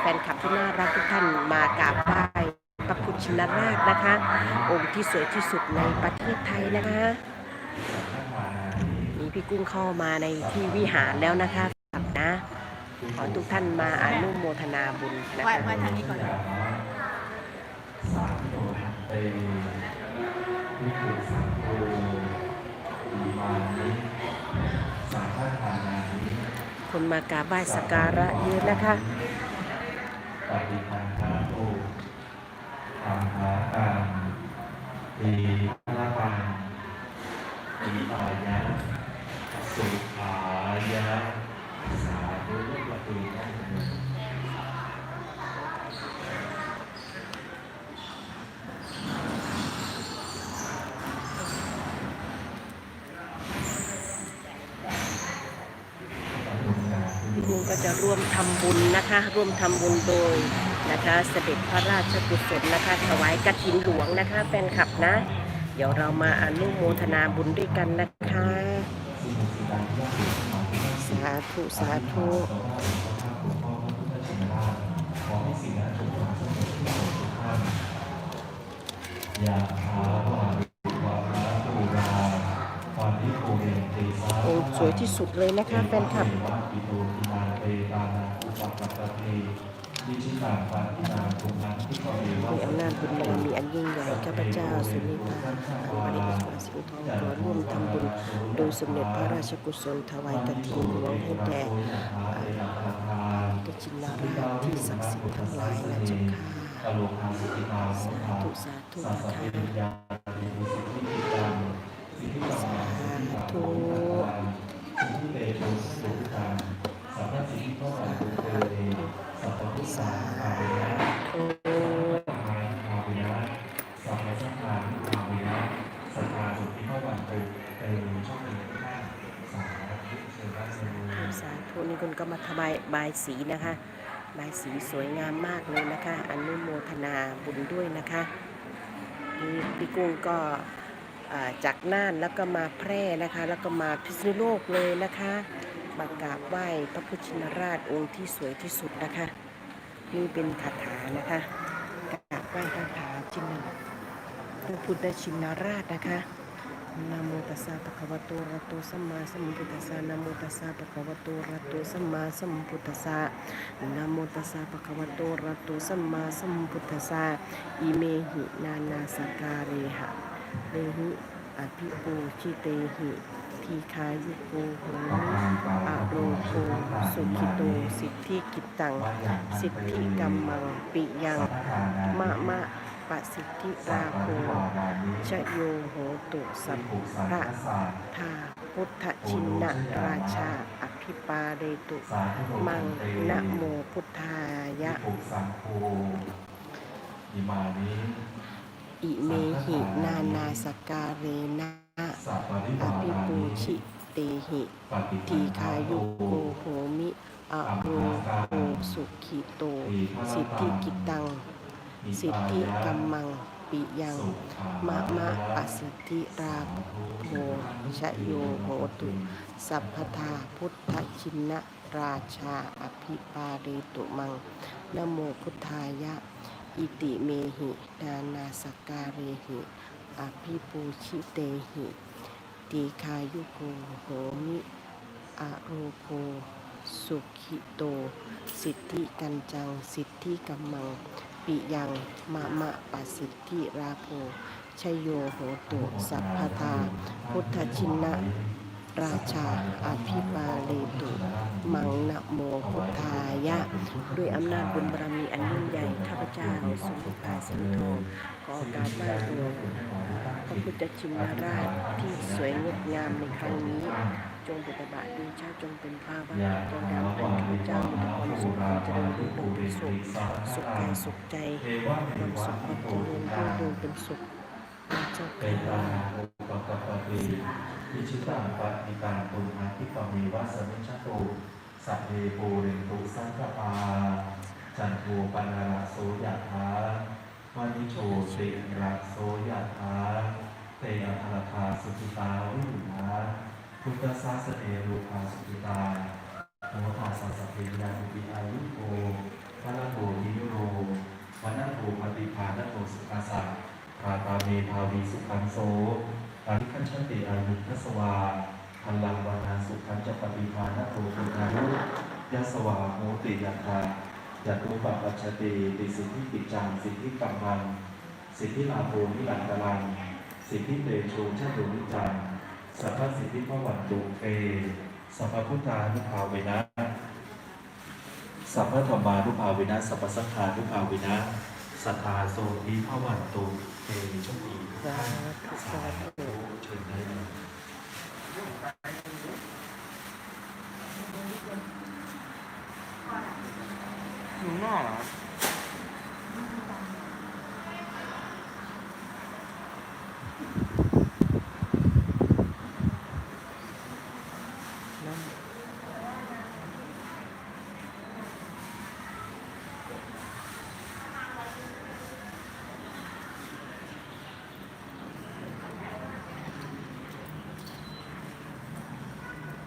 แฟนคลับที่น่ารักทุกท่านมากราบไหว้พระพุทธชินราชนะคะ องค์ที่สวยที่สุดในประเทศไทยนะคะนี่พี่กุ้งเข้ามาในที่วิหารแล้วนะคะครับนะขอทุกท่านมาอนุโมทนาบุญนะไหว้คะไหว้ทางนี้ก่อนสาธุเตวิปุสังโฆอิมานิสังฆทานานิคนมากราบไหว้สักการะเยอะนะคะป ฏิคันธาโตธรรมหากังปังปีปายะสุขายะสาธุปฏิคันธา พี่กุ้งก็ จะร่วมทำบุญนะคะ ร่วมทำบุญโดยนะคะ เสด็จพระราชกุศลนะคะถวายกฐินหลวงนะคะแฟนคลับนะ เดี๋ยวเรามาอนุโมทนาบุญด้วยกันนะคะ สาธุสาธุขอให้สิ่างสถิตที่ทุกท่านยาถา วันที่ปูเรนตีสาองค์สวยที่สุดเลยนะคะแฟนคลับมีอำนาจบุญบารมีอันยิ่งใหญ่ข้าพเจ้าสุนิพาอันบริสุทธิ์สิงทองขอร่วมทำบุญโดยสมเด็จพระราชกุศลถวายกฐินหลวงให้แด่พระจินนาราที่ศักดิ์สิทธิ์ทั้งหลายนะเจ้าค่ะสาธุสาธุนะคะ ธิปิตังสิทธิปัญญาสิทธิปัญญาสิทธิเตโชสุขังสัพพสิทธิพ่อสุเตสัพพพุทธาภาเวนะสัพพะภาเวนะสัพพสังฆานุภาเวนะสัทธาสุทธิพ่อวันเตเตช่องหนึ่งข้าสาธุเชิญรับสาธุนี่คุณก็มาทบายบายสีนะคะ บายสีสวยงามมากเลยนะคะ อนุโมทนาบุญด้วยนะคะนี่พี่กุ้งก็ จากน่านแล้วก็มาแพร่นะคะ แล้วก็มาพิษณุโลกเลยนะคะมากราบไหว้พระพุทธชินราชองค์ที่สวยที่สุดนะคะ นี่เป็นคาถานะคะกราบไหว้คาถาชินพระพุทธชินราชนะคะนะโมตัสสะภะคะวะโตระโตสัมมาสัมพุทธัสสะนะโมตัสสะภะคะวะโตระโตสัมมาสัมพุทธัสสะนะโมตัสสะภะคะวะโตระหะโตสัมมาสัมพุทธัสสะอิเมหินานาสการเรหะ เรหิอภิปูชิเตหิทีคายุโกโหอะโรโกสุขิโต สิทธิกิตัง สิทธิกัมมัง ปิยังมะมะปะสิทธิราโภชโยโหตุสัพพระทาพุทธชินนะราชา อภิปาเรตุ มังนะโมพุทธายะอิมานิ อิเมหินานาสการเรนะอภิปูชิเตหิทีคายุโกโหมิอโรโกสุขิโต สิทธิกิตัง สิทธิกัมมังปิยังมะมะปะสิทธิราโภชโยโหตุ สัพพทาพุทธชินนะราชาอภิปาเรตุมังนโมพุทธายะ อิติเมหินานาสการเรหิอภิปูชิเตหิตีคายุโกโหมิอะโรโคสุขิโต สิทธิกันจัง สิทธิกัมมัง ปิยังมะมะปะสิทธิราโภชโยโหตุสัพพทา พุทธชินนะราชา อภิปาเลตุ มังนะโมพุทธายะ ด้วยอำนาจบุญบารมีอันยิ่งใหญ่ข้าพเจ้าสุภาสิงห์ทขอการไหว้องค์พระพุทธชินราชที่สวยงดงามในครั้งนี้ จงปฏิบุตบาดีชาจงเป็นภาวันจงดำให้ข้าพเจ้ามีแต่ความสุขความเจริญรุ่งเรืองเป็นสุขสุขกายสุขใจความสุขความเจริญรุ่งเรืองเป็นสุขเจ้าเตค่ะตาอุปกปปติอิชิตังปฏิตังตุมาทิปมีวัสมิชตุ สัพเพปูรินตุสังกปา จันทูปันาระโซยัถาวานิโชติระโสยัถาเตยัตลคาสุจิตาวิหุนาพุทธสาสเนโลคาสุจิตาโมทาสัสเพยาสุปิอายุโกพระโหนิโรวันนโภปฏิภาณโภสุขาสัพพาตาเมภาวีสุขันโซอาริคัญชติอายุทสวา พันลังวานาสุขันจะปฏิภาณโตปุนารุยัสวาโมติยัตถายัตุปปัจจติติสิทธิกิจจังสิทธิกัมมัง สิทธิลาโภนิรันตรัง สิทธิเตโชชตุนิจังสัพพสิทธิพวันตุเตสัพพพุทธานุภาเวนะ สัพพธรรมานุภาเวนะ สัพพสังฆานุภาเวนะ สัทธาโสทิพวันตุเตโชคดีทุกสาท่านธุสาธุเชิญได้เลย อยู่นอกเหรอ นั่น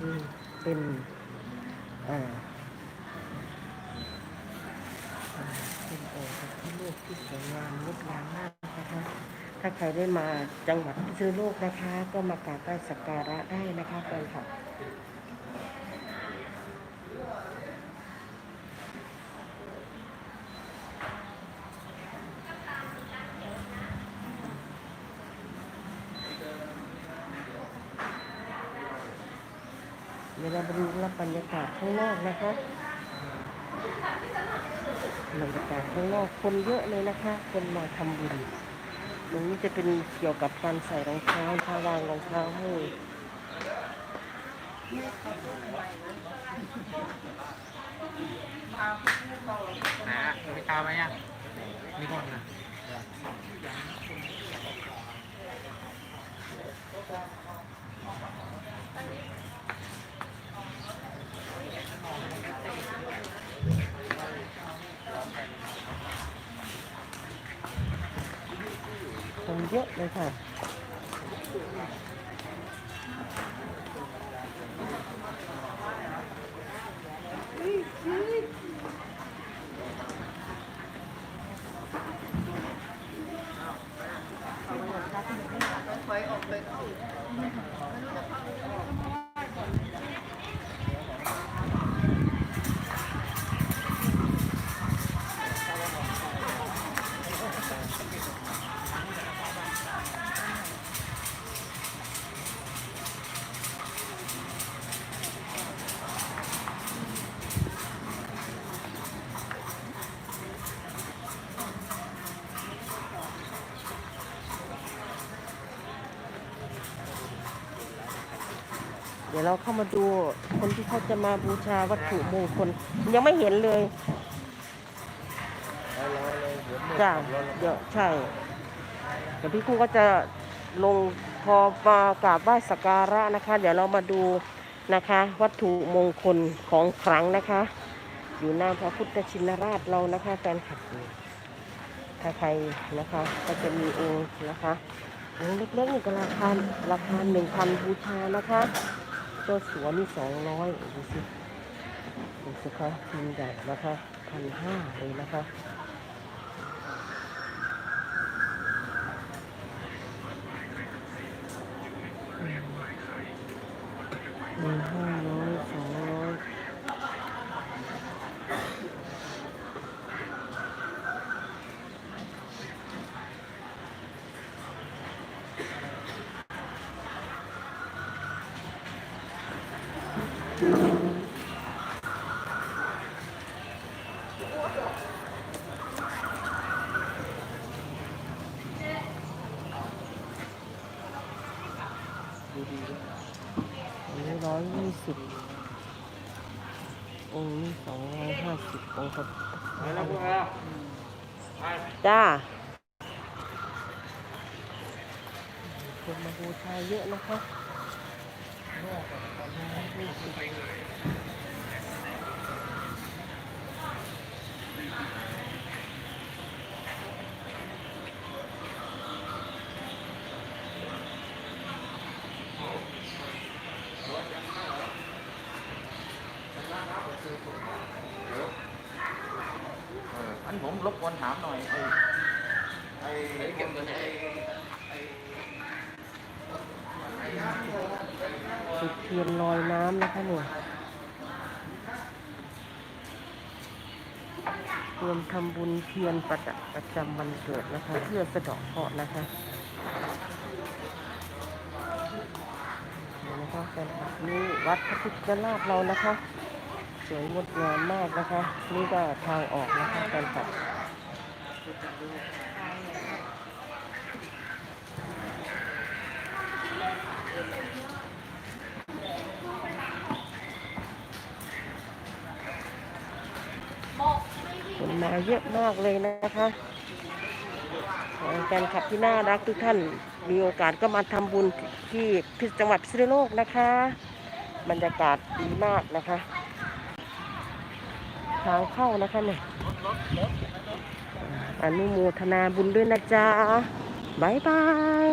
นี่ เป็นอ่าอ่าเป็นโอ่งพระพุทธรูปที่สวยงามงดงามมากนะคะถ้าใครได้มาจังหวัดพิษณุโลกนะคะ ก็มากราบไหว้สักการะได้นะคะแฟนคลับ เดี๋ยวเราไปดูรับบรรยากาศข้างนอกนะคะบรรยากาศข้างนอกคนเยอะเลยนะคะ คนมาทำบุญตรงนี้จะเป็นเกี่ยวกับการใส่รองเท้าทาวางรองเท้าให้นะมีตาไหมอะมีคนนะคน เยอะเลยค่ะเดี๋ยวเราเข้ามาดูคนที่เขาจะมาบูชาวัตถุมงคลยังไม่เห็นเลยจ้าเดี๋ยวใช่เดี๋ยวพี่กุ้งก็จะลงพอมากราบไหว้สักการะนะคะ เดี๋ยวเรามาดูนะคะ วัตถุมงคลของขลังนะคะ อยู่หน้าพระพุทธชินราชเรานะคะแฟนคลับถ้าใครนะคะ ก็จะมีองค์นะคะองค์เล็กๆนี่ก็ราคาราคาหนึ่งพันบูชานะคะ เจ้าสัวนี่สองร้อยดูสิดูสิคะพิมพ์ใหญ่นะคะพันห้าเลยนะคะหนึ่งห้าร้อยสองร้อย อันนี้ร้อยยี่สิบองค์นี้ สองร้อยห้าสิบองค์ครับไปแล้วพวกเราไปจ้าคนมาบูชาเยอะนะคะอั รบกวนถามหน่อยไอ้จุดเทียนลอยน้ำนะคะเนี่ยรวมทำบุญเทียนประดับประจำวันเกิดนะคะ เพื่อสะดาะเคราะห์นะคะเดี๋ยวนะคะแฟนคลับนี่วัดพระพุทธราชเรานะคะ สวยงดงามมากนะคะนี่ก็ทางออกนะคะแฟนคลับคนมาเยอะมากเลยนะคะแฟนคลับที่น่ารักทุกท่านมีโอกาสก็มาทำบุญที่พิจังหวัดพิษณุโลกนะคะ บรรยากาศดีมากนะคะ ทางเข้านะคะเนี่ยอนุโมทนาบุญด้วยนะจ๊ะบายบาย